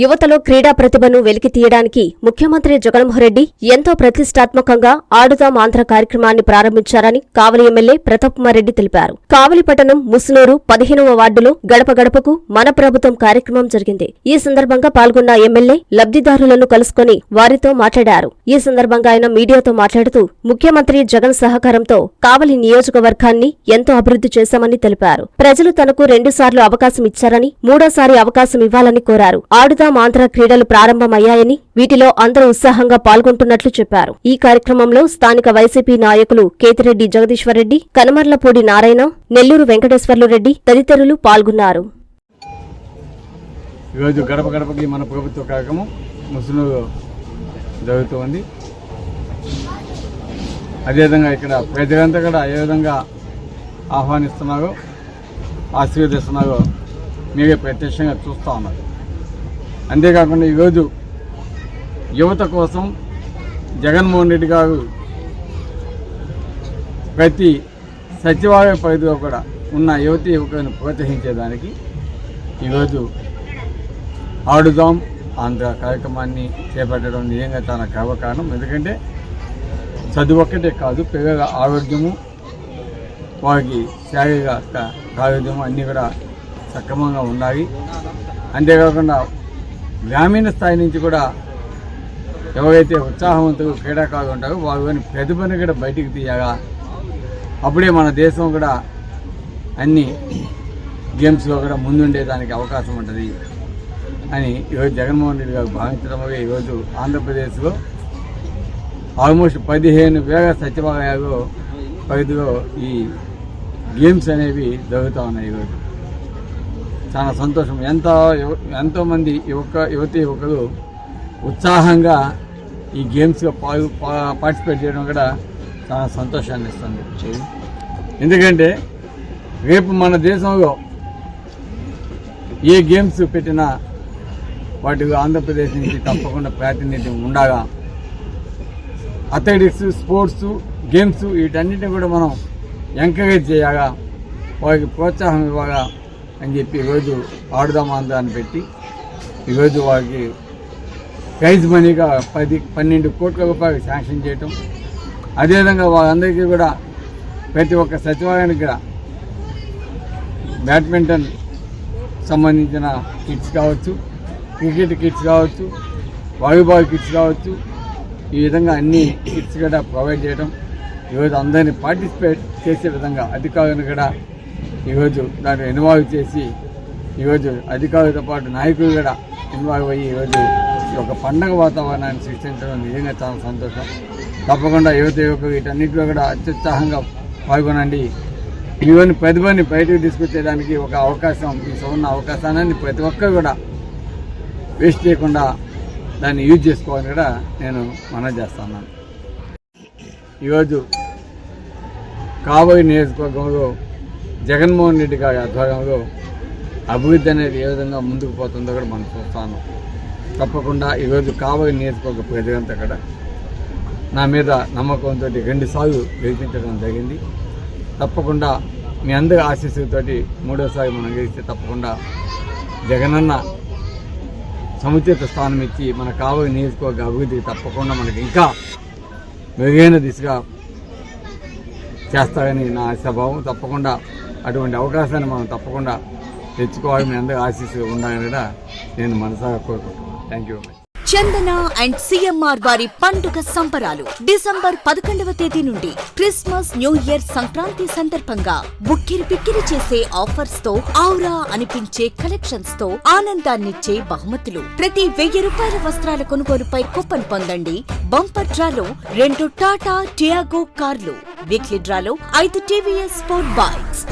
యువతలో క్రీడా ప్రతిభను వెలికి తీయడానికి ముఖ్యమంత్రి జగన్మోహన్ రెడ్డి ఎంతో ప్రతిష్టాత్మకంగా ఆడుదాం ఆంధ్ర కార్యక్రమాన్ని ప్రారంభించారని కావలి ఎమ్మెల్యే ప్రతాప్మారెడ్డి తెలిపారు. కావలి పట్టణం ముసునూరు పదిహేనవ వార్డులో గడప గడపకు మన ప్రభుత్వం కార్యక్రమం జరిగింది. ఈ సందర్భంగా పాల్గొన్న ఎమ్మెల్యే లబ్ధిదారులను కలుసుకుని వారితో మాట్లాడారు. ఈ సందర్భంగా ఆయన మీడియాతో మాట్లాడుతూ ముఖ్యమంత్రి జగన్ సహకారంతో కావలి నియోజకవర్గాన్ని ఎంతో అభివృద్ధి చేశామని తెలిపారు. ప్రజలు తనకు రెండుసార్లు అవకాశం ఇచ్చారని మూడోసారి అవకాశం ఇవ్వాలని కోరారు. ఆడుదాం ఆంధ్ర క్రీడలు ప్రారంభమయ్యాయని వీటిలో అందరూ ఉత్సాహంగా పాల్గొంటున్నట్లు చెప్పారు. ఈ కార్యక్రమంలో స్థానిక వైసీపీ నాయకులు కేతిరెడ్డి జగదీశ్వరరెడ్డి కనమర్లపూడి నారాయణ నెల్లూరు వెంకటేశ్వర్లు రెడ్డి తదితరులు పాల్గొన్నారు. ఈరోజు గడప గడపకి మన ప్రభుత్వ కార్యక్రమం ముసునూరు జరుగుతూ అదేవిధంగా ఇక్కడ ప్రజలంతా కూడా ఏ విధంగా ఆహ్వానిస్తున్నారో ఆశీర్వదిస్తున్నారో మీరే ప్రత్యక్షంగా చూస్తూ ఉన్నారు. అంతేకాకుండా ఈరోజు యువత కోసం జగన్మోహన్ రెడ్డి గారు ప్రతి సచివాలయ పరిధిలో కూడా ఉన్న యువతి యువకులను ప్రోత్సహించేదానికి ఈరోజు ఆడుదాం ఆంధ్ర కార్యక్రమాన్ని చేపట్టడం నిజంగా చాలా గర్వకారణం. ఎందుకంటే చదువు ఒక్కటే కాదు పిల్లల ఆరోగ్యము వారికి శారీరక ఆరోగ్యము అన్నీ కూడా సక్రమంగా ఉండాలి. అంతేకాకుండా గ్రామీణ స్థాయి నుంచి కూడా ఎవరైతే ఉత్సాహవంతులు క్రీడాకారులు ఉంటారో వారి ప్రతిభను కూడా బయటికి తీయగా అప్పుడే మన దేశం కూడా అన్ని గేమ్స్లో కూడా ముందుండేదానికి అవకాశం ఉంటుంది అని ఈరోజు జగన్మోహన్ రెడ్డి గారు భావించడం ఈరోజు ఆంధ్రప్రదేశ్లో ఆల్మోస్ట్ పదిహేను వేల సచివాలయాలు పరిధిలో ఈ గేమ్స్ అనేవి జరుగుతూ ఉన్నాయి ఈరోజు. చాలా సంతోషం. ఎంత ఎంతోమంది యువక యువతి యువకులు ఉత్సాహంగా ఈ గేమ్స్లో పాల్ పా- పార్టిసిపేట్ చేయడం కూడా చాలా సంతోషాన్ని ఇస్తుంది. ఎందుకంటే రేపు మన దేశంలో ఏ గేమ్స్ పెట్టినా వాటికి ఆంధ్రప్రదేశ్ నుంచి తప్పకుండా ప్రాతినిధ్యం ఉండగా అథ్లెటిక్స్ స్పోర్ట్స్ గేమ్స్ వీటన్నిటిని కూడా మనం ఎంకరేజ్ చేయగా వారికి ప్రోత్సాహం ఇవ్వగా అని చెప్పి ఈరోజు ఆడుదాం ఆంధ్ర అని పెట్టి ఈరోజు వారికి ప్రైజ్ మనీగా పది పన్నెండు కోట్ల రూపాయలు శాంక్షన్ చేయటం. అదేవిధంగా వాళ్ళందరికీ కూడా ప్రతి ఒక్క సచివాలయానికి కూడా బ్యాడ్మింటన్ సంబంధించిన కిట్స్ కావచ్చు క్రికెట్ కిట్స్ కావచ్చు వాలీబాల్ కిట్స్ కావచ్చు ఈ విధంగా అన్ని కిట్స్ కూడా ప్రొవైడ్ చేయడం ఈరోజు అందరినీ పార్టిసిపేట్ చేసే విధంగా అధికారులను కూడా ఈరోజు దాన్ని ఇన్వాల్వ్ చేసి ఈరోజు అధికారులతో పాటు నాయకులు కూడా ఇన్వాల్వ్ అయ్యి ఈరోజు ఈ యొక్క పండగ వాతావరణాన్ని సృష్టించడం నిజంగా చాలా సంతోషం. తప్పకుండా యువత యువకులు వీటన్నిటిలో కూడా అత్యుత్సాహంగా పాల్గొనండి. ఈవెన్ ప్రతిభని బయటకు తీసుకొచ్చేదానికి ఒక అవకాశం ఈ ఉన్న అవకాశాన్ని ప్రతి ఒక్కరు కూడా వేస్ట్ చేయకుండా దాన్ని యూజ్ చేసుకోవాలని కూడా నేను మనం చేస్తున్నాను. ఈరోజు కాబోయే నియోజకవర్గంలో జగన్మోహన్ రెడ్డి గారి ఆధ్వర్యంలో అభివృద్ధి అనేది ఏ విధంగా ముందుకు పోతుందో కూడా మనం చూస్తాను. తప్పకుండా ఈరోజు కావలి నియోజకవర్గ ప్రజలంతా కూడా నా మీద నమ్మకంతో రెండుసార్లు గెలిపించడం జరిగింది. తప్పకుండా మీ అందరి ఆశీస్సులతోటి మూడోసారి మనం గెలిస్తే తప్పకుండా జగనన్న సముచిత స్థానం ఇచ్చి మన కావలి నియోజకవర్గ అభివృద్ధికి తప్పకుండా మనకి ఇంకా మెరుగైన దిశగా చేస్తారని నా ఆశాభావం. తప్పకుండా అటువంటి అవకాశాన్ని మనం తప్పకుండా తెచ్చుకోవాలి. అందరూ ఆశీస్సు ఉండాలని కూడా నేను మనసాగా కోరుకుంటున్నాను. Thank you Chandana and CMR వారి పండుగ సంబరాలు డిసెంబర్ పదకొండవ తేదీ నుండి క్రిస్మస్ న్యూ ఇయర్ సంక్రాంతి సందర్భంగా బుక్కిరి పిక్కిరి చేసే ఆఫర్స్తో ఆవురా అనిపించే కలెక్షన్స్తో ఆనందాన్నిచ్చే బహుమతులు. ప్రతి వెయ్యి రూపాయల వస్త్రాల కొనుగోలుపై కూపన్ పొందండి బంపర్ డ్రాలో రెండు టాటా టియాగో కార్లు. వీక్లీ డ్రాలో ఐదు టీవీఎస్ స్పోర్ట్ బైక్స్.